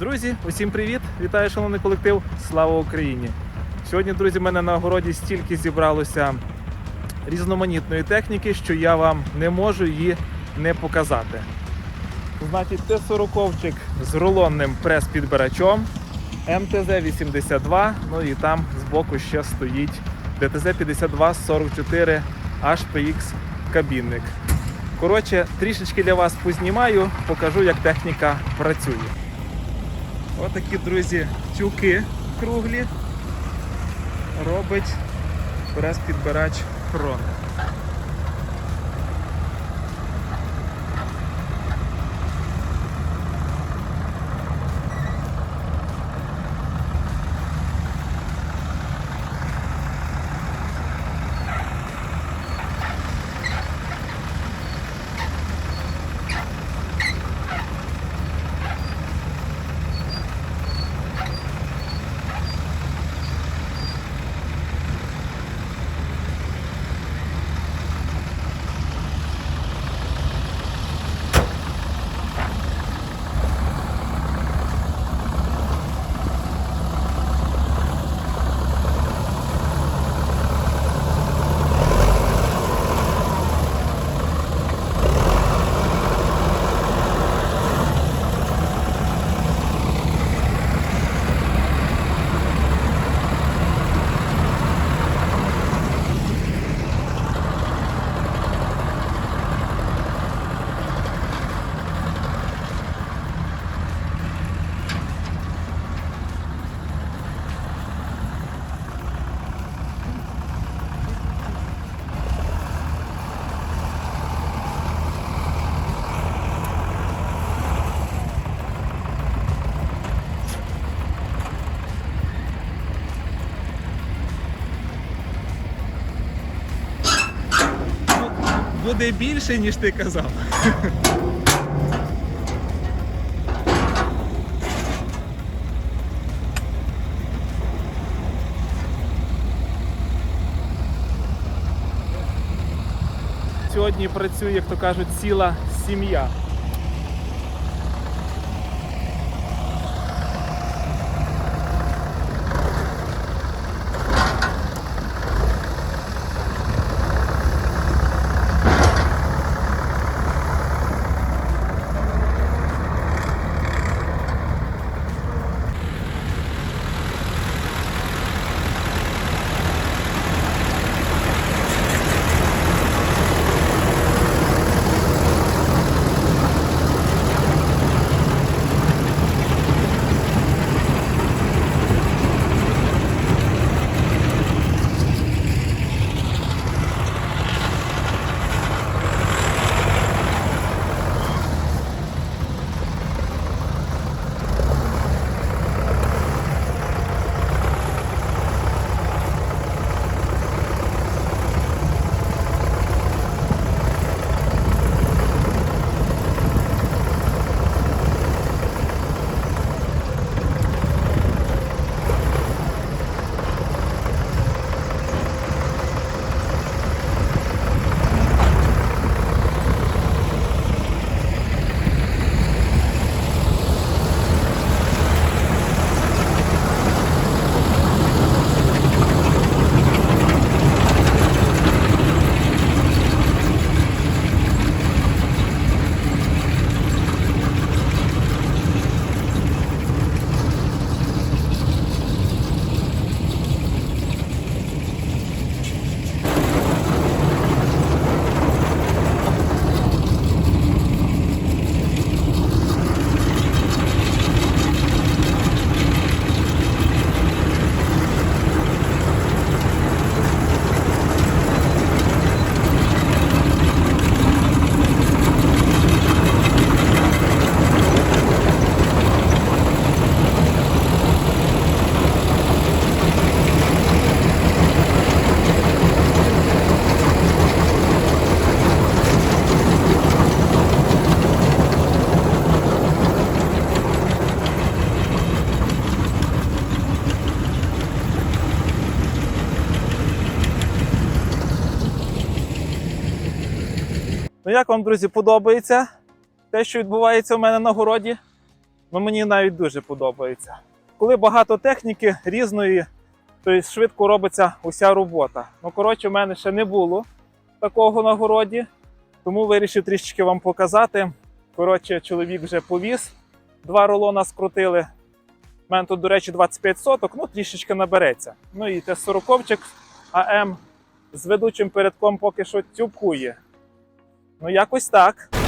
Друзі, усім привіт! Вітаю, шановний колектив! Слава Україні! Сьогодні, друзі, в мене на огороді стільки зібралося різноманітної техніки, що я вам не можу її не показати. Значить, це сороковчик з рулонним прес-підбирачом МТЗ-82, ну і там збоку ще стоїть ДТЗ-5244 HPX кабінник. Коротше, трішечки для вас познімаю, покажу, як техніка працює. Отакі, друзі, тюки круглі робить прес-підбирач Крон. Буде більше, ніж ти казав. Сьогодні працює, як то кажуть, ціла сім'я. Ну як вам, друзі, подобається те, що відбувається у мене на городі? Ну мені навіть дуже подобається. Коли багато техніки різної, то швидко робиться уся робота. Ну, коротше, в мене ще не було такого на городі, тому вирішив трішечки вам показати. Коротше, чоловік вже повіз, два рулона скрутили. У мене тут, до речі, 25 соток, ну трішечки набереться. Ну і те 40 АМ з ведучим передком поки що тюбкує. Ну, якось так.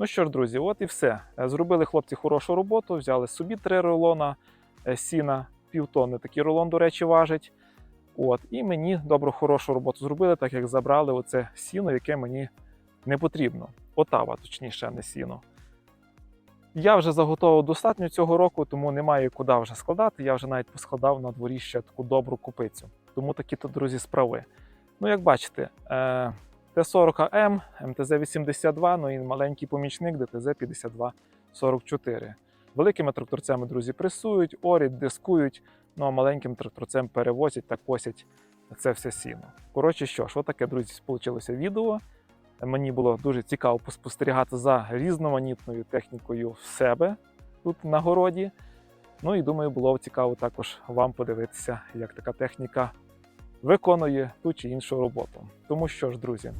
Ну що ж, друзі, от і все. Е, Зробили хлопці хорошу роботу, взяли собі три рулона е, сіна, півтонни такий рулон, до речі, важить. От, і мені добру, хорошу роботу зробили, так як забрали оце сіно, яке мені не потрібно. Отава, точніше, не сіно. Я вже заготовив достатньо цього року, тому немає куди вже складати. Я вже навіть поскладав на дворі ще таку добру купицю. Тому такі то, друзі, справи. Ну, як бачите, е, Т-40АМ, МТЗ-82, ну і маленький помічник ДТЗ-5244. Великими тракторцями, друзі, пресують, орять, дискують, ну а маленьким тракторцем перевозять та косять це все сіно. Коротше, що ж, отаке, друзі, вийшло відео. Мені було дуже цікаво поспостерігати за різноманітною технікою в себе тут на городі. Ну і думаю, було цікаво також вам подивитися, як така техніка виконує ту чи іншу роботу. Тому що ж, друзі,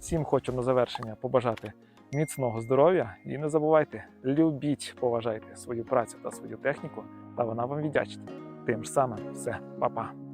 всім хочу на завершення побажати міцного здоров'я і не забувайте, любіть, поважайте свою працю та свою техніку, та вона вам віддячить. Тим ж самим все, па-па.